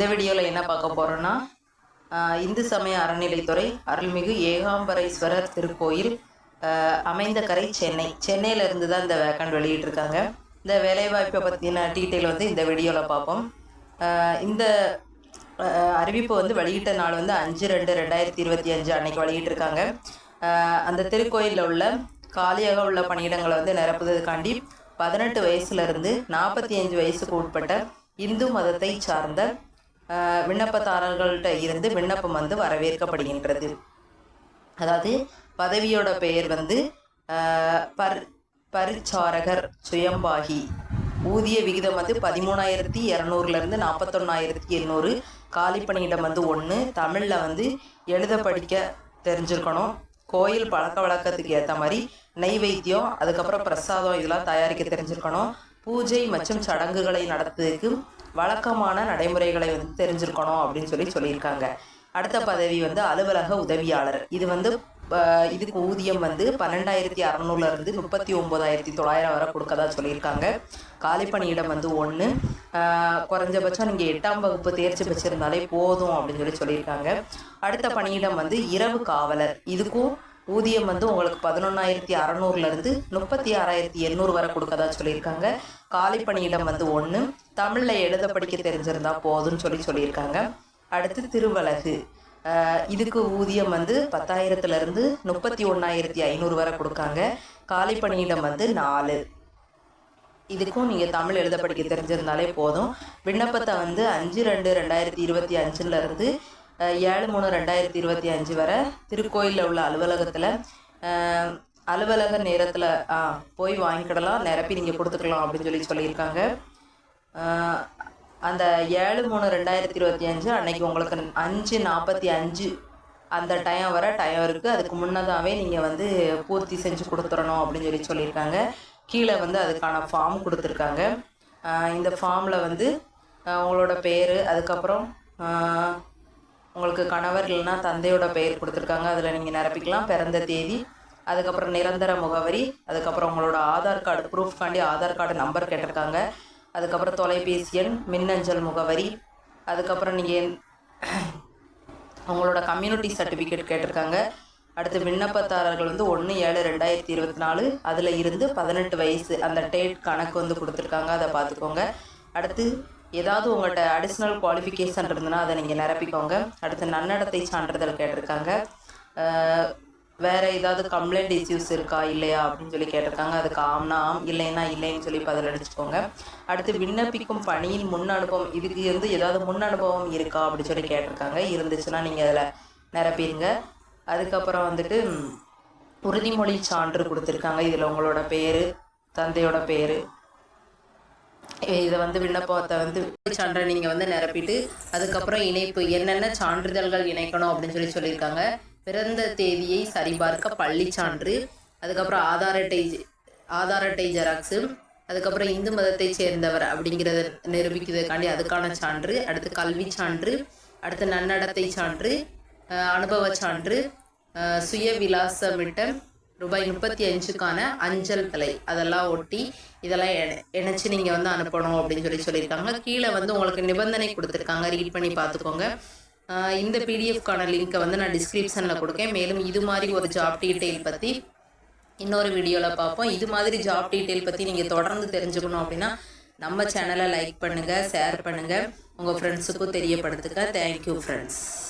இந்த வீடியோவில் என்ன பார்க்க போகிறோன்னா இந்து சமய அறநிலைத்துறை அருள்மிகு ஏகாம்பரேஸ்வரர் திருக்கோயில் அமைந்த கரை சென்னை. சென்னையிலேருந்து தான் இந்த வேக்கண்ட் வெளியிட்டிருக்காங்க. இந்த வேலைவாய்ப்பை பற்றின டீட்டெயில் வந்து இந்த வீடியோவில் பார்ப்போம். இந்த அறிவிப்பு வந்து வெளியிட்ட நாள் வந்து அஞ்சு ரெண்டு ரெண்டாயிரத்தி இருபத்தி அஞ்சு அன்னைக்கு வெளியிட்டிருக்காங்க. அந்த திருக்கோயிலில் உள்ள காலியாக உள்ள பணியிடங்களை வந்து நிரப்புவதற்காண்டி பதினெட்டு வயசுலேருந்து நாற்பத்தி அஞ்சு வயசுக்கு உட்பட்ட இந்து மதத்தை சார்ந்த விண்ணப்பதாரர்கள்ட்ட இருந்து விண்ணப்பம் வந்து வரவேற்கப்படுகின்றது. அதாவது பதவியோட பெயர் வந்து பர் பரிச்சாரகர் சுயம்பாகி. ஊதிய விகிதம் வந்து பதிமூணாயிரத்தி இரநூறுலேருந்து நாற்பத்தொன்னாயிரத்தி எண்ணூறு. காலிப்பணியிடம் வந்து ஒன்று தமிழில் வந்து எழுத படிக்க தெரிஞ்சிருக்கணும். கோயில் பழக்க வழக்கத்துக்கு ஏற்ற மாதிரி நெய் வைத்தியம் அதுக்கப்புறம் பிரசாதம் இதெல்லாம் தயாரிக்க தெரிஞ்சிருக்கணும். பூஜை மற்றும் சடங்குகளை நடத்துவதற்கு வழக்கமான நடைமுறைகளை வந்து தெரிஞ்சிருக்கணும் அப்படின்னு சொல்லி சொல்லியிருக்காங்க. அடுத்த பதவி வந்து அலுவலக உதவியாளர். இது வந்து இதுக்கு ஊதியம் வந்து பன்னெண்டாயிரத்தி அறநூறுல இருந்து முப்பத்தி ஒன்பதாயிரத்தி தொள்ளாயிரம் வரை கொடுக்கதா சொல்லியிருக்காங்க. காலிப்பணியிடம் வந்து ஒன்று குறைஞ்சபட்சம் நீங்கள் எட்டாம் வகுப்பு தேர்ச்சி பெற்றிருந்தாலே போதும் அப்படின்னு சொல்லி சொல்லியிருக்காங்க. அடுத்த பணியிடம் வந்து இரவு காவலர். இதுக்கும் ஊதியம் வந்து உங்களுக்கு பதினொன்றாயிரத்தி அறநூறுலேருந்து முப்பத்தி ஆறாயிரத்தி எண்ணூறு வரை கொடுக்கதா சொல்லியிருக்காங்க. காலி பணியிடம் வந்து ஒன்று தமிழில் எழுத படிக்க தெரிஞ்சிருந்தா போதும்னு சொல்லி சொல்லியிருக்காங்க. அடுத்து திருவலகு இதுக்கு ஊதியம் வந்து பத்தாயிரத்துலேருந்து முப்பத்தி ஒன்றாயிரத்தி ஐநூறு வரை கொடுக்காங்க. காலி பணியிடம் வந்து நாலு. இதுக்கும் நீங்கள் தமிழ் எழுத படிக்க தெரிஞ்சிருந்தாலே போதும். விண்ணப்பத்தை வந்து அஞ்சு ரெண்டு ரெண்டாயிரத்தி இருபத்தி அஞ்சுலேருந்து ஏழு மூணு ரெண்டாயிரத்தி இருபத்தி அஞ்சு வரை திருக்கோயிலில் உள்ள அலுவலகத்தில் அலுவலக நேரத்தில் போய் வாங்கிக்கிடலாம் நிரப்பி நீங்கள் கொடுத்துக்கலாம் அப்படின்னு சொல்லி சொல்லியிருக்காங்க. அந்த ஏழு மூணு ரெண்டாயிரத்தி இருபத்தி அஞ்சு அன்னைக்கு உங்களுக்கு அஞ்சு நாற்பத்தி அஞ்சு அந்த டைம் வர டைம் இருக்குது அதுக்கு முன்னதாகவே நீங்கள் வந்து பூர்த்தி செஞ்சு கொடுத்துடணும் அப்படின்னு சொல்லி சொல்லியிருக்காங்க. கீழே வந்து அதுக்கான ஃபார்ம் கொடுத்துருக்காங்க. இந்த ஃபார்மில் வந்து உங்களோட பேர் அதுக்கப்புறம் உங்களுக்கு கணவர் இல்லைன்னா தந்தையோட பெயர் கொடுத்துருக்காங்க. அதில் நீங்கள் நிரப்பிக்கலாம். பிறந்த தேதி அதுக்கப்புறம் நிரந்தர முகவரி அதுக்கப்புறம் உங்களோட ஆதார் கார்டு ப்ரூஃப்காண்டி ஆதார் கார்டு நம்பர் கேட்டிருக்காங்க. அதுக்கப்புறம் தொலைபேசி எண் மின்னஞ்சல் முகவரி அதுக்கப்புறம் நீங்கள் உங்களோட கம்யூனிட்டி சர்டிஃபிகேட் கேட்டிருக்காங்க. அடுத்து விண்ணப்பதாரர்கள் வந்து ஒன்று ஏழு ரெண்டாயிரத்தி இருபத்தி நாலு அதில் இருந்து பதினெட்டு வயசு அந்த டேட் கணக்கு வந்து கொடுத்துருக்காங்க. அதை பார்த்துக்கோங்க. அடுத்து ஏதாவது உங்கள்கிட்ட அடிஷ்னல் குவாலிஃபிகேஷன் இருந்ததுன்னா அதை நீங்கள் நிரப்பிக்கோங்க. அடுத்து நன்னடத்தை சான்றிதழ் கேட்டிருக்காங்க. வேறு ஏதாவது கம்ப்ளைண்ட் இஷ்யூஸ் இருக்கா இல்லையா அப்படின்னு சொல்லி கேட்டிருக்காங்க. அதுக்கு ஆம்னா ஆம் இல்லைன்னா இல்லைன்னு சொல்லி பதில் அடிச்சுக்கோங்க. அடுத்து விண்ணப்பிக்கும் பணியின் முன் அனுபவம் இதுக்கு இருந்து ஏதாவது முன் அனுபவம் இருக்கா அப்படின்னு சொல்லி கேட்டிருக்காங்க. இருந்துச்சுன்னா நீங்கள் அதில் நிரப்பிடுங்க. அதுக்கப்புறம் வந்துட்டு உறுதிமொழி சான்று கொடுத்துருக்காங்க. இதில் உங்களோட பேர் தந்தையோட பேர் இதை வந்து விண்ணப்பத்தை வந்து சான்றை நீங்கள் வந்து நிரப்பிட்டு அதுக்கப்புறம் இணைப்பு என்னென்ன சான்றிதழ்கள் இணைக்கணும் அப்படின்னு சொல்லி சொல்லியிருக்காங்க. பிறந்த தேதியை சரிபார்க்க பள்ளி சான்று அதுக்கப்புறம் ஆதார் அட்டை ஆதார் அட்டை ஜெராக்ஸு அதுக்கப்புறம் இந்து மதத்தை சேர்ந்தவர் அப்படிங்கிறத நிரூபிக்கிறதுக்காண்டி அதுக்கான சான்று அடுத்து கல்வி சான்று அடுத்து நன்னடத்தை சான்று அனுபவ சான்று சுய விலாசமிட்ட ரூபாய் முப்பத்தி அஞ்சுக்கான அஞ்சல் தலை. அதெல்லாம் ஒட்டி இதெல்லாம் இணை- இணைச்சு நீங்கள் வந்து அனுப்பணும் அப்படின்னு சொல்லி சொல்லியிருக்காங்க. கீழே வந்து உங்களுக்கு நிபந்தனை கொடுத்துருக்காங்க. ரீட் பண்ணி பார்த்துக்கோங்க. இந்த பிடிஎஃப்கான லிங்க்கை வந்து நான் டிஸ்கிரிப்ஷனில் கொடுக்கேன். மேலும் இது மாதிரி ஒரு ஜாப் டீட்டெயில் பற்றி இன்னொரு வீடியோவில் பார்ப்போம். இது மாதிரி ஜாப் டீட்டெயில் பற்றி நீங்கள் தொடர்ந்து தெரிஞ்சுக்கணும் அப்படின்னா நம்ம சேனலை லைக் பண்ணுங்கள் ஷேர் பண்ணுங்கள் உங்கள் ஃப்ரெண்ட்ஸுக்கும் தெரியப்படுத்துக்க தேங்க்யூ ஃப்ரெண்ட்ஸ்